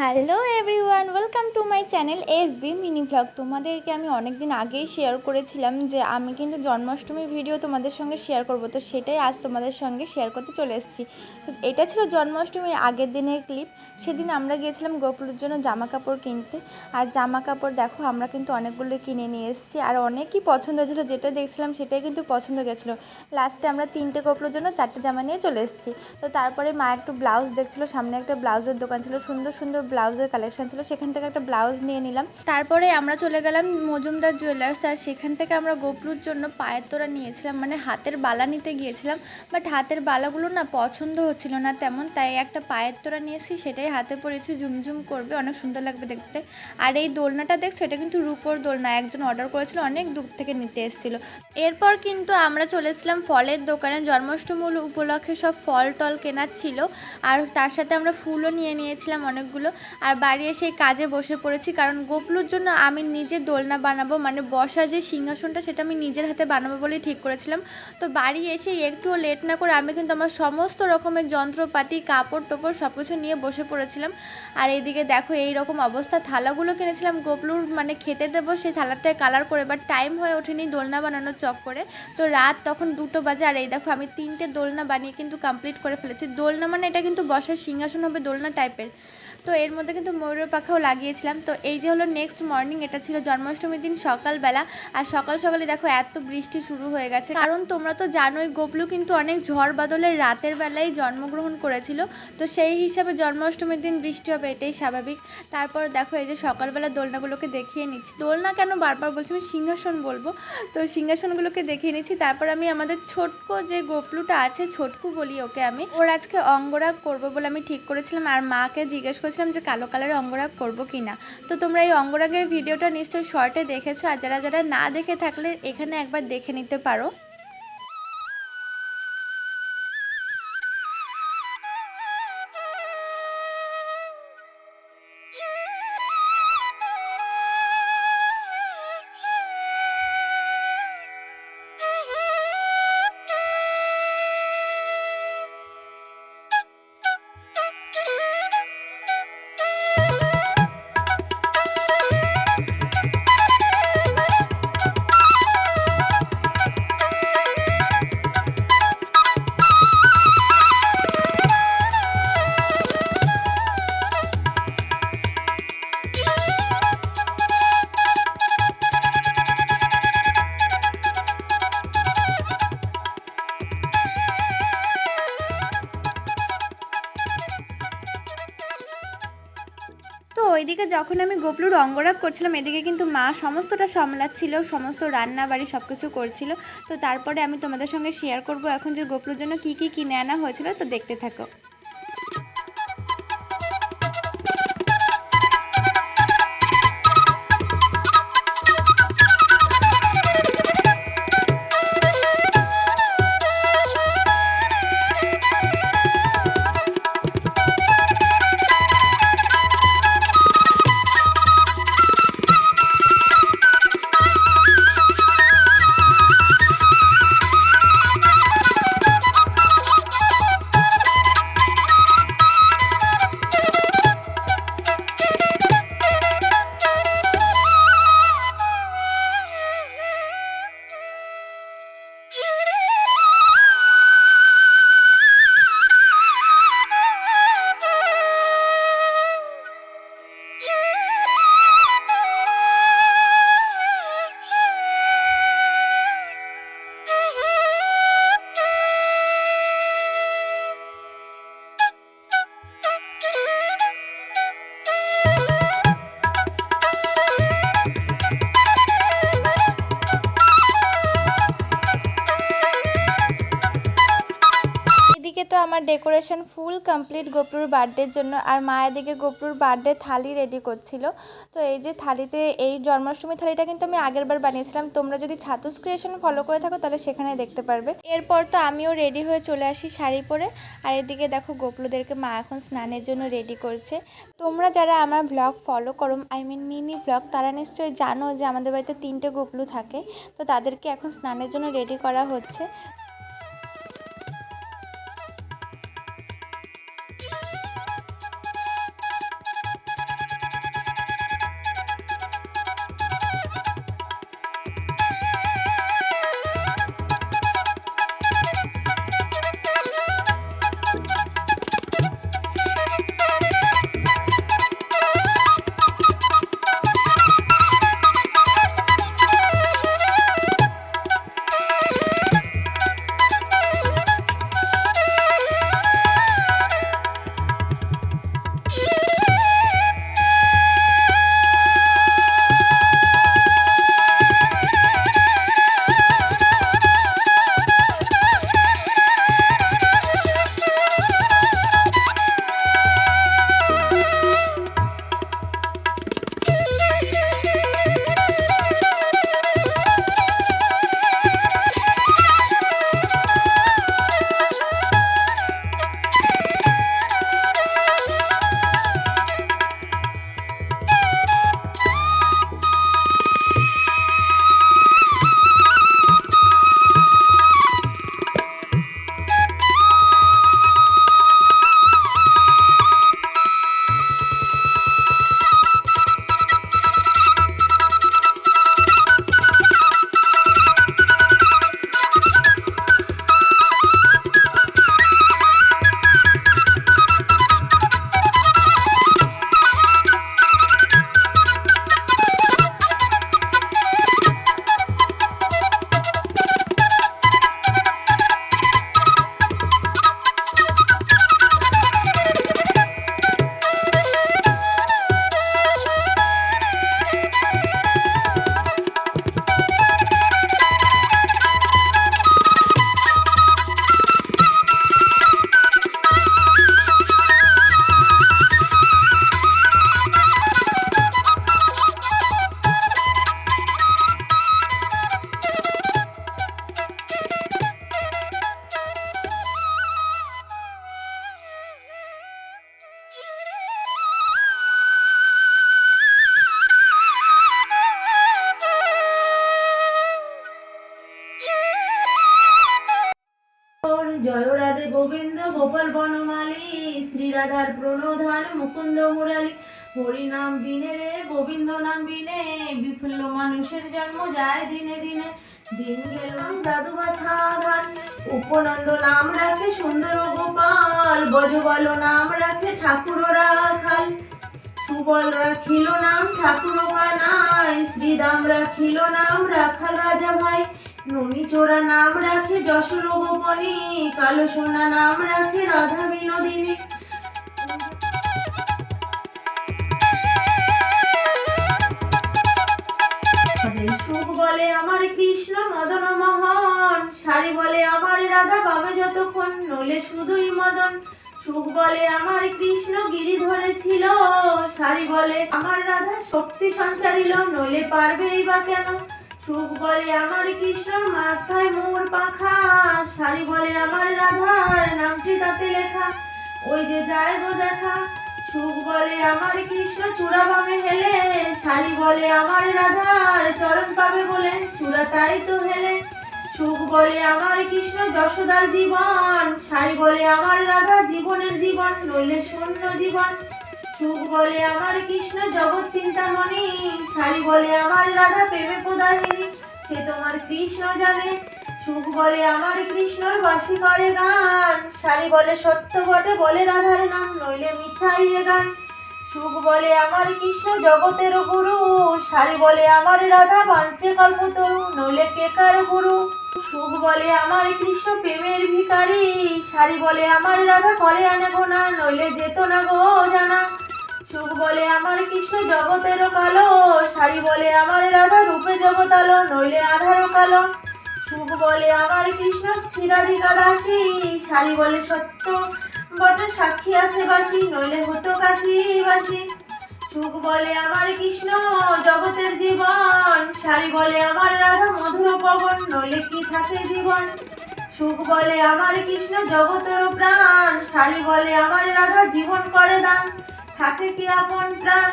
Hello everyone welcome to my channel S B mini blog তোমাদেরকে আমি অনেক দিন আগেই শেয়ার করেছিলাম যে আমি কিন্তু জন্মাষ্টমীর ভিডিও তোমাদের সঙ্গে শেয়ার করব। তো সেটাই আজ তোমাদের সঙ্গে শেয়ার করতে চলে এসেছি। তো এটা ছিল জন্মাষ্টমীর আগের দিনের ক্লিপ সেদিন আমরা গিয়েছিলাম গোপুলের জন্য জামা কাপড় কিনতে। আর জামা কাপড় দেখো, আমরা কিন্তু অনেকগুলো কিনে নিয়ে এসেছি। আর অনেকই পছন্দ হয়েছিলো, যেটা দেখছিলাম সেটাই কিন্তু পছন্দ গেছিল লাস্টে আমরা তিনটে গোপুলের জন্য চারটে জামা নিয়ে চলে এসেছি। তো তারপরে মা একটু ব্লাউজ দেখছিলো, সামনে একটা ব্লাউজের দোকান ছিল, সুন্দর সুন্দর ব্লাউজের কালেকশন ছিল। সেখান থেকে একটা ব্লাউজ নিয়ে নিলাম। তারপরে আমরা চলে গেলাম মজুমদার জুয়েলার্স, আর সেখান থেকে আমরা গোপলুর জন্য পায়ের তোরা নিয়েছিলাম। মানে হাতের বালা নিতে গিয়েছিলাম বাট হাতের বালাগুলো না পছন্দ হচ্ছিল না তেমন, তাই একটা পায়ের তোরা নিয়েছি, সেটাই হাতে পরেছি, ঝুমঝুম করবে, অনেক সুন্দর লাগবে দেখতে। আর এই দোলনাটা দেখছ? এটা কিন্তু রূপোর দোলনা, একজন অর্ডার করেছিল, অনেক দূর থেকে নিতে এসেছিল। এরপর কিন্তু আমরা চলে এসেছিলাম ফলের দোকানে, জন্মাষ্টমী উপলক্ষে সব ফল টল কেনার ছিল, আর তার সাথে আমরা ফুলও নিয়ে নিয়েছিলাম অনেকগুলো। আর বাড়ি এসে কাজে বসে পড়েছি, কারণ গোপলুর জন্য আমি নিজে দোলনা বানাবো মানে বসা যে সিংহাসনটা সেটা আমি নিজের হাতে বানাবো বলে ঠিক করেছিলাম। তো বাড়ি এসে একটুও লেট না করে আমি কিন্তু আমার সমস্ত রকমের যন্ত্রপাতি, কাপড় টোপড় সব কিছু নিয়ে বসে পড়েছিলাম। আর এইদিকে দেখো এই রকম অবস্থা, থালাগুলো কিনেছিলাম, গোপলুর মানে খেতে দেবো সেই থালাটায় কালার করে বাট টাইম হয়ে ওঠেনি দোলনা বানানোর চক করে। তো রাত তখন দুটো বাজে, আর এই দেখো আমি তিনটে দোলনা বানিয়ে কিন্তু কমপ্লিট করে ফেলেছি। দোলনা মানে এটা কিন্তু বসার সিংহাসন হবে দোলনা টাইপের তো এর মধ্যে কিন্তু ময়ূরের পাখাও লাগিয়েছিলাম। তো এই যে হলো নেক্সট মর্নিং এটা ছিল জন্মাষ্টমীর দিন সকালবেলা। আর সকাল সকালে দেখো এত বৃষ্টি শুরু হয়ে গেছে। কারণ তোমরা তো জানোই, গোপলু কিন্তু অনেক ঝড় বাদলের রাতের বেলায় জন্মগ্রহণ করেছিল। তো সেই হিসাবে জন্মাষ্টমীর দিন বৃষ্টি হবে, এটাই স্বাভাবিক। তারপর দেখো এই যে সকালবেলা দোলনাগুলোকে দেখিয়ে নিচ্ছি। দোলনা কেন বারবার বলছি? আমি সিংহাসন বলব। তো সিংহাসনগুলোকে দেখিয়ে নিচ্ছি। তারপর আমি আমাদের ছোট্ট যে গোপলুটা আছে, ছোটকু বলি ওকে আমি। ওর আজকে অঙ্গরাগ করব বলে আমি ঠিক করেছিলাম। আর মাকে জিজ্ঞেস করেছিলাম যে কালো কালারের অঙ্গরাগ করব কি না তো তোমরা এই অঙ্গরাগের ভিডিওটা নিশ্চয়ই শর্টে দেখেছ। আর যারা যারা না দেখে থাকলে এখানে একবার দেখে নিতে পারো। ওইদিকে যখন আমি গোপলুর অঙ্গরাগ করছিলাম, এদিকে কিন্তু মা সমস্তটা সামলাচ্ছিল, সমস্ত রান্না বাড়ি সব কিছু করছিল। তো তারপরে আমি তোমাদের সঙ্গে শেয়ার করব এখন যে গোপলুর জন্য কি কি কিনে আনা হয়েছিল, তো দেখতে থাকো। আমার ডেকোরেশন ফুল কমপ্লিট গোপরুর বার্থডের জন্য আর মা এদিকে গোপরুর বার্থডে থালি রেডি করছিল। তো এই যে থালিতে এই জন্মাষ্টমী থালিটা কিন্তু আমি আগের বার বানিয়েছিলাম। তোমরা যদি ছাতুস ক্রিয়েশন ফলো করে থাকো তাহলে সেখানে দেখতে পারবে। এরপর তো আমিও রেডি হয়ে চলে আসি শাড়ি পরে। আর এদিকে দেখো গোপলুদেরকে মা এখন স্নানের জন্য রেডি করছে। তোমরা যারা আমার ব্লগ ফলো করো আই মিন মিনি ব্লগ তারা নিশ্চয়ই জানো যে আমাদের বাড়িতে তিনটে গোপলু থাকে। তো তাদেরকে এখন স্নানের জন্য রেডি করা হচ্ছে। শ্রীরাধার প্রণোধান মুকুন্দ মুরালী। হরি নাম বিনে রে গোবিন্দ নাম বিনে, বিফুল্ল মানুষের জন্ম যায় দিনে দিনে। দিন গেল জাদু বাছা ধান উপনন্দ নাম রাখে সুন্দর গোপাল বজবল নাম রাখে ঠাকুর রাখাল। সুবল রাখিল নাম ঠাকুর কানাই শ্রীদাম রাখিল নাম রাখাল রাজা ভাই। ননী চোরা নাম রাখে যশোর গোপনী কালো সোনা নাম রাখে রাধা বিনোদিনী। আমার কৃষ্ণ মদন মোহন। শাড়ি বলে আমার রাধা, পাবে যতক্ষণ। নলে শুধুই মদন। সুখ বলে আমার কৃষ্ণ, গিরি ধরেছিল। শাড়ি বলে আমার রাধা, শক্তি সঞ্চারিল। নলে পারবেই বা কেন? সুখ বলে আমার কৃষ্ণ, মাথায় মোর পাখা। শাড়ি বলে আমার রাধার নামটি তাতে লেখা। ওই যে যায় গো দেখা। সুখ বলে আমার কৃষ্ণ চূড়া বামে হেলে শাড়ি বলে আমার রাধার চরণ পাবে বলে, চূড়া তাই তো হেলে। সুখ বলে আমার কৃষ্ণ যশোদার জীবন শাড়ি বলে আমার রাধা জীবনের জীবন, নইলে শূন্য জীবন। সুখ বলে আমার কৃষ্ণ জগৎ চিন্তামণি শাড়ি বলে আমার রাধা প্রেমে প্রদাহিনী সে তোমার কৃষ্ণ জানে। বলে আমার কৃষ্ণর বাসি করে গান। শাড়ি বলে, সত্য বটে। বলে, রাধার নাম নইলে মিছাই এ গান। সুখ বলে, আমার কৃষ্ণ জগতের গুরু। শাড়ি বলে, আমার রাধা বাঞ্চে কল্পতরু নইলে কে কেকার গুরু? সুখ বলে, আমার কৃষ্ণ প্রেমের ভিখারি। শাড়ি বলে, আমার রাধা করে আনে না নইলে যেত না গো জানা। সুখ বলে, আমার কৃষ্ণ জগতেরও কালো। শাড়ি বলে, আমার রাধা রূপে জগতালো, নইলে আধারও কালো। সুখ বলে আমার কৃষ্ণ স্থিরাধিকা দাসী শাড়ি বলে সত্য। বটে সাক্ষী আছে বাসি, নইলে হতো কাশি বাসি। সুখ বলে আমার কৃষ্ণ জগতের জীবন, শাড়ি বলে আমার রাধা মধুর পবন, নইলে কি থাকে জীবন? সুখ বলে আমার কৃষ্ণ জগতের প্রাণ, শাড়ি বলে আমার রাধা জীবন করে দান। থাকে কি আপন প্রাণ?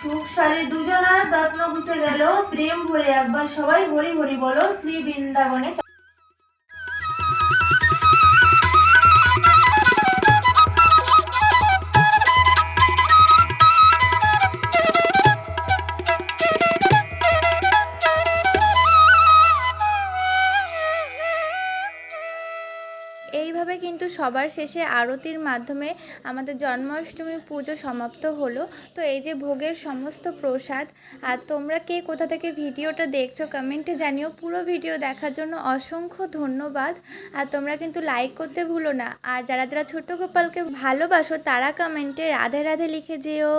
সুখ দুজনার যত্ন গুছে গেল। প্রেম ভরে একবার সবাই হরি হরি বলো শ্রী বৃন্দাবনে সবার শেষে আরতির মাধ্যমে আমাদের জন্মাষ্টমী পুজো সমাপ্ত হলো। তো এই যে ভোগের সমস্ত প্রসাদ, আর তোমরা কে কোথা থেকে ভিডিওটা দেখছ কমেন্টে জানিও। পুরো ভিডিও দেখার জন্য অসংখ্য ধন্যবাদ। আর তোমরা কিন্তু লাইক করতে ভুলো না। আর যারা যারা ছোট্ট গোপালকে ভালোবাসো, তারা কমেন্টে রাধে রাধে লিখে যেও।